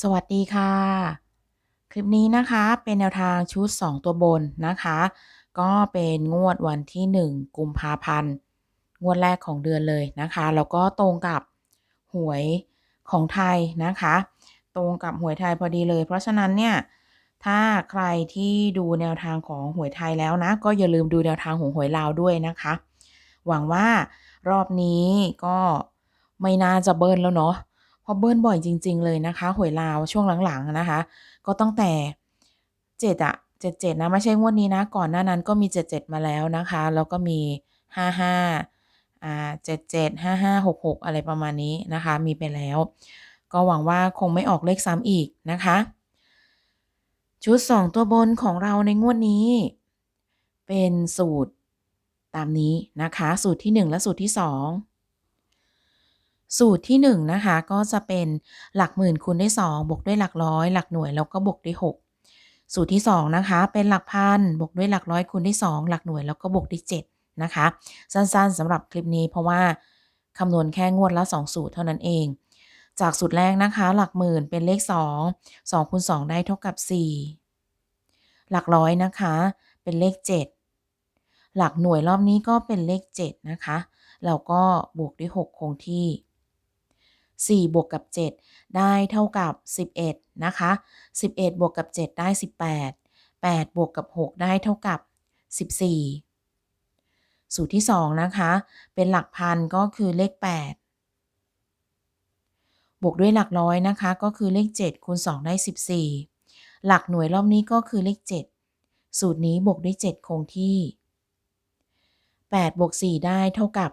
สวัสดีค่ะ คลิปนี้นะคะเป็นแนวทางชุด 2 ตัวบนนะคะ ก็เป็นงวดวันที่ 1 กุมภาพันธ์ งวดแรกของเดือนเลยนะคะ แล้วก็ตรงกับหวยของไทยนะคะ ตรงกับหวยไทยพอดีเลย เพราะฉะนั้นเนี่ย ถ้าใครที่ดูแนวทางของหวยไทยแล้วนะ ก็อย่าลืมดูแนวทางของหวยลาวด้วยนะคะ หวังว่ารอบนี้ก็ไม่น่าจะเบิ้ลแล้วเนาะ พราะเบิ้ลบ่อยจริง ๆ เลยนะคะ หวยลาวช่วงหลังๆนะคะ ก็ตั้งแต่7อะ77นะไม่ใช่งวดนี้นะ ก่อนหน้านั้นก็มี77มาแล้วนะคะ แล้วก็มี55อ่า77 55 66อะไรประมาณนี้นะคะ มีไปแล้ว ก็หวังว่าคงไม่ออกเลขซ้ำอีกนะคะ ชุด2ตัวบนของเราในงวดนี้ เป็นสูตรตามนี้นะคะ สูตรที่1และสูตรที่2 สูตรที่1นะคะก็จะเป็นหลักหมื่นคูณด้วย 2 บวกด้วยหลักร้อย หลักหน่วยแล้วก็บวกด้วย 6 สูตรที่2นะคะเป็นหลักพันบวกด้วยหลักร้อยคูณด้วย 2 หลักหน่วยแล้วก็บวกด้วย7นะคะ สั้นๆสำหรับคลิปนี้เพราะว่าคำนวณแค่งวดละ 2 สูตรเท่านั้นเอง จากสูตรแรกนะคะ หลักหมื่นเป็นเลข 2 2คูณ2ได้เท่ากับ 4 หลักร้อยนะคะ เป็นเลข 7 หลักหน่วยรอบนี้ก็เป็นเลข 7 นะคะแล้วก็บวกด้วย 6 คงที่ 4 บวกกับ 7 ได้เท่ากับ 11 นะคะ 11 บวกกับ 7 ได้ 18 8 บวกกับ 6 ได้เท่ากับ 14 สูตรที่ 2 นะคะ เป็นหลักพันก็คือเลข 8 บวกด้วยหลักร้อยนะคะ ก็คือเลข 7 คูณ 2 ได้ 14 หลักหน่วยรอบนี้ก็คือเลข 7 สูตรนี้บวกด้วย 7 คงที่ 8บวก4ได้เท่ากับ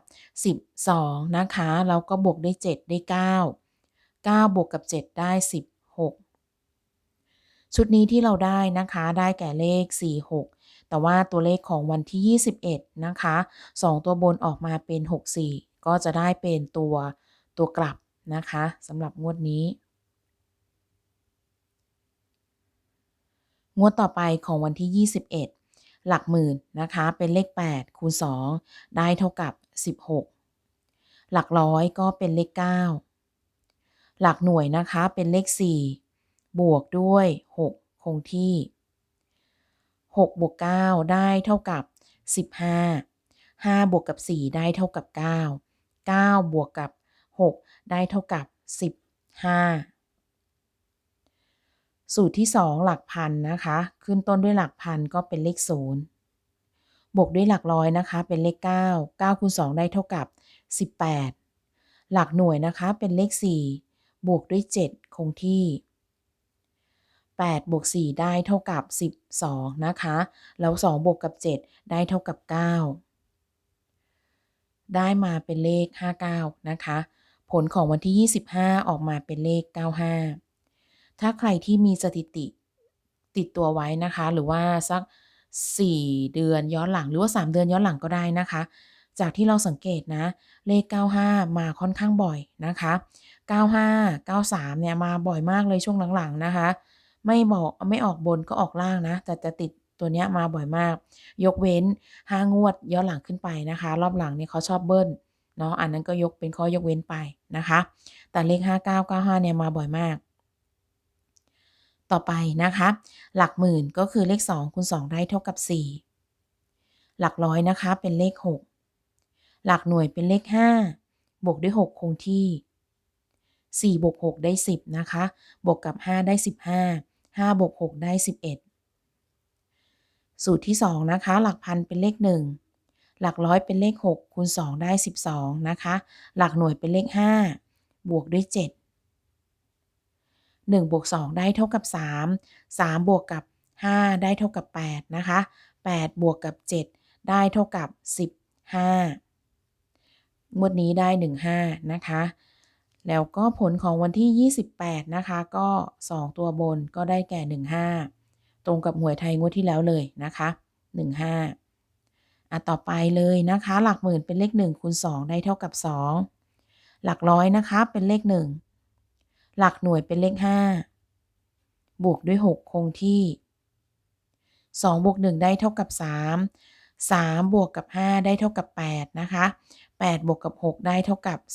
12 นะคะแล้วก็บวกด้วย 7 ได้ 9 9 บวกกับ 7 ได้ 16 ชุดนี้ที่เราได้นะคะได้แก่เลข 46 แต่ว่าตัวเลขของวันที่ 21 นะคะ 2 ตัวบนออกมาเป็น 64 ก็จะได้เป็นตัวตัวกลับนะคะสำหรับงวดนี้ งวดต่อไปของวันที่ 21 หลักหมื่นนะคะ เป็นเลข 8 คูณ 2 ได้เท่ากับ 16 หลักร้อยก็เป็นเลข 9 หลักหน่วยนะคะเป็นเลข 4 บวกด้วย 6 คงที่ 6 บวก 9 ได้เท่ากับ 15 5 บวกกับ 4 ได้เท่ากับ 9 9 บวกกับ 6 ได้เท่ากับ 15 สูตรที่ 2 หลักพันนะคะ ขึ้นต้นด้วยหลักพันก็เป็นเลข0บวกด้วยหลักร้อยนะคะ เป็นเลข 9 9คูณ2ได้เท่ากับ 18 หลักหน่วยนะคะเป็นเลข 4 บวกด้วย 7 คงที่8บวก4ได้เท่ากับ 12 นะคะ แล้ว2บวกกับ 7 ได้เท่ากับ 9 ได้มาเป็นเลข 59 นะคะ ผลของวันที่ 25 ออกมาเป็นเลข 95 ถ้าใครที่มีสถิติติดตัวไว้นะคะ หรือว่าสัก 4 เดือนย้อนหลังหรือว่า 3 เดือนย้อนหลังก็ได้นะคะ จากที่เราสังเกตนะ เลข 95 มาค่อนข้างบ่อยนะคะ 95 93 เนี่ยมาบ่อยมากเลยช่วงหลังๆนะคะ ไม่บอกไม่ออกบนก็ออกล่างนะ แต่จะติดตัวเนี้ยมาบ่อยมาก ยกเว้น 5 งวดย้อนหลังขึ้นไปนะคะ รอบหลังเนี่ยเขาชอบเบิ้ลเนาะอันนั้นก็ยกเป็นข้อยกเว้นไปนะคะ แต่เลข 59 95 เนี่ยมาบ่อยมาก ต่อไปนะคะ หลักหมื่นก็คือเลข 2คูณ2ได้เท่ากับ 4 หลักร้อยนะคะเป็นเลข 6 หลักหน่วยเป็นเลข 5 บวกด้วย 6 คงที่ 4 บวก 6 ได้ 10 นะคะ บวกกับ 5 ได้ 15 5บวก6ได้ 11 สูตรที่ 2 นะคะ หลักพันเป็นเลข 1 หลักร้อยเป็นเลข 6 คูณ 2 ได้ 12 นะคะ หลักหน่วยเป็นเลข 5 บวกด้วย 7 1บวก2ได้เท่ากับ 3 3 บวกกับ 5 ได้เท่ากับ 8 นะคะ 8 บวกกับ 7 ได้เท่ากับ 15งวดนี้ได้ 15 นะคะ แล้วก็ผลของวันที่ 28 นะคะ ก็ 2 ตัวบนก็ได้แก่ 15 ตรงกับหวยไทยงวดที่แล้วเลยนะคะ 15อะต่อไปเลยนะคะ หลักหมื่นเป็นเลข 1คูณ2ได้เท่ากับ 2 หลักร้อยนะคะเป็นเลข 1 หลักหน่วยเป็นเลข 5 บวกด้วย 6 คงที่ 2 บวก 1 ได้เท่ากับ 3 3 บวกกับ 5 ได้เท่ากับ 8 นะคะ 8 บวกกับ 6 ได้เท่ากับ 14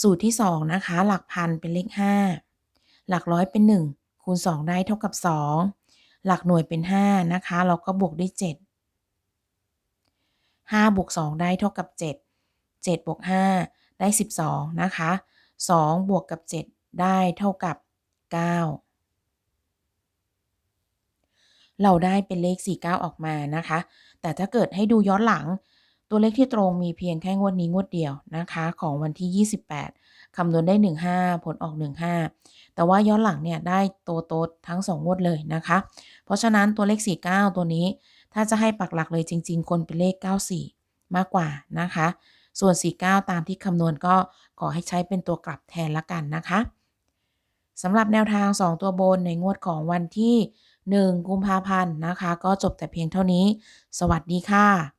สูตรที่ 2 นะคะ หลักพันเป็นเลข 5 หลักร้อยเป็น 1 คูณ 2 ได้เท่ากับ 2 หลักหน่วยเป็น 5 นะคะ เราก็บวกด้วย 7 5 บวก 2 ได้เท่ากับ 7 7 บวก 5 ได้ 12 นะคะ 2 บวกกับ 7 ได้เท่ากับ 9 เราได้เป็นเลข 49 ออกมานะคะ แต่ถ้าเกิดให้ดูย้อนหลัง ตัวเลขที่ตรงมีเพียงแค่งวดนี้งวดเดียวนะคะ ของวันที่ 28 คำนวณได้ 15 ผลออก 15 แต่ว่าย้อนหลังเนี่ยได้โตโต๊ดทั้ง 2 งวดเลยนะคะ เพราะฉะนั้นตัวเลข 49 ตัวนี้ ถ้าจะให้ปักหลักเลยจริง ๆ คนเป็นเลข 94 มากกว่านะคะ ส่วน 49 ตามที่คำนวณก็ขอให้ใช้เป็นตัวกลับแทนละกันนะคะสำหรับแนวทาง 2 ตัวบนในงวดของวันที่ 1 กุมภาพันธ์นะคะ ก็จบแต่เพียงเท่านี้ สวัสดีค่ะ